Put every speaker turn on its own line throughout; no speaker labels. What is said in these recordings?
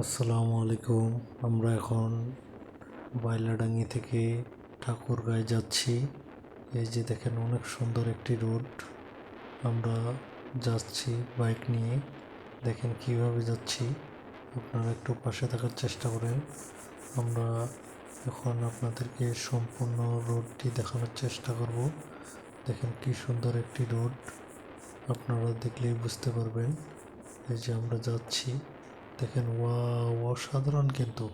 আসসালামু আলাইকুম। আমরা এখন বাইলাডাঙ্গি থেকে ঠাকুরগাঁয় যাচ্ছি। এই যে দেখেন, অনেক সুন্দর একটি রোড। আমরা যাচ্ছি বাইক নিয়ে। দেখেন কীভাবে যাচ্ছি। আপনারা একটু পাশে থাকার চেষ্টা করেন। আমরা এখন আপনাদেরকে সম্পূর্ণ রোডটি দেখানোর চেষ্টা করব। দেখেন কি সুন্দর একটি রোড। আপনারা দেখলেই বুঝতে পারবেন। এই যে আমরা যাচ্ছি। দেখেন, ওয়াও, অসাধারণ কিন্তু।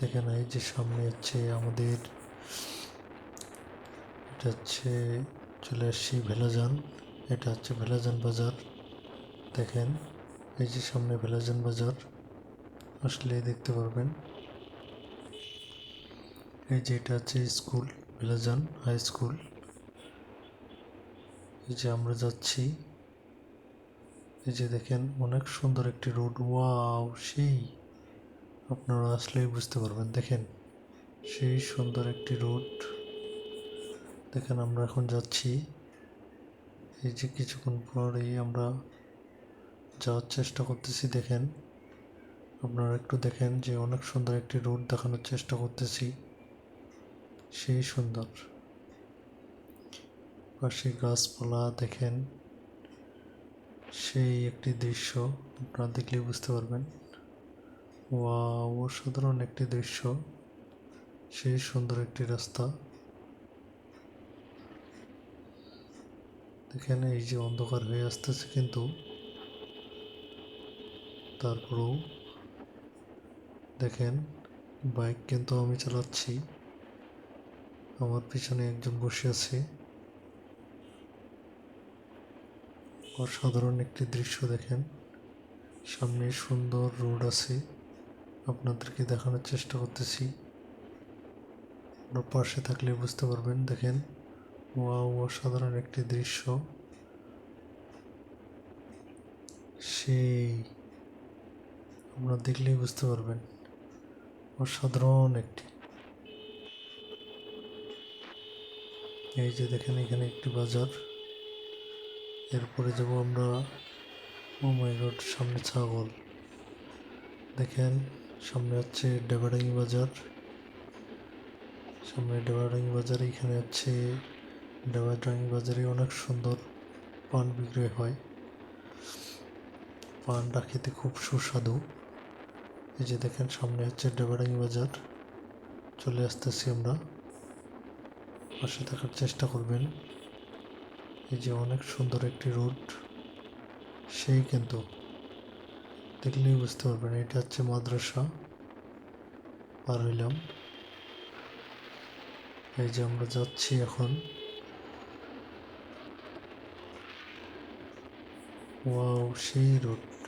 দেখেন এই যে সামনে হচ্ছে আমাদের, এটা হচ্ছে চলে আসছি ভেলাজান, এটা হচ্ছে ভেলাজান বাজার। দেখেন, এই যে সামনে ভেলাজান বাজার, আসলে দেখতে পারবেন। এই যে এটা হচ্ছে স্কুল, ভেলাজান হাই স্কুল। এই যে আমরা যাচ্ছি। এই যে দেখেন, অনেক সুন্দর একটি রোড। ওয়াও, সেই। আপনারা আসলেই বুঝতে পারবেন। দেখেন, সেই সুন্দর একটি রোড। দেখেন, আমরা এখন যাচ্ছি। এই যে কিছুক্ষণ পরেই আমরা যাওয়ার চেষ্টা করতেছি, দেখেন। আপনারা একটু দেখেন যে অনেক সুন্দর একটি রোড দেখানোর চেষ্টা করতেছি। সেই সুন্দর। পাশে গাছপালা, দেখেন। সেই একটি দৃশ্য আপনারা দেখলেই বুঝতে পারবেন। ওয়াও, অসাধারণ একটি দৃশ্য। সেই সুন্দর একটি রাস্তা। দেখেন এই যে অন্ধকার হয়ে আসতেছে কিন্তু তারপরেও দেখেন, বাইক কিন্তু আমি চালাচ্ছি। আমার পিছনে একজন বসে আছে। অসাধারণ একটি দৃশ্য দেখেন। সামনে সুন্দর রোড আছে। আপনাদেরকে দেখানোর চেষ্টা করতেছি। আপনার পাশে থাকলে বুঝতে পারবেন, দেখেন। ওয়াও, অসাধারণ একটি দৃশ্য। সেই, আপনারা দেখলেই বুঝতে পারবেন। অসাধারণ একটি। এই যে দেখেন, এখানে একটি বাজার। এরপরে যাব আমরা ও মাই গড সামনে ছাগল। দেখেন, সামনে হচ্ছে ডেবাডাঙ্গি বাজার। সামনে ডেবাডাঙ্গি বাজার, এখানে হচ্ছে ডেবাডাঙ্গি বাজারে অনেক সুন্দর পান বিক্রয় হয়। পানটা খেতে খুব সুস্বাদু। এই যে দেখেন, সামনে হচ্ছে ডেবাডাঙ্গি বাজার। চলে আসতেছি আমরা। পাশে থাকার চেষ্টা করবেন। এই যে অনেক সুন্দর একটি রোড সেই কিন্তু দেখলেই বুঝতে পারবেন, এটা হচ্ছে মাদ্রাসা, পার হইলাম। এই যে আমরা যাচ্ছি এখন। ওয়াও, সেই রোড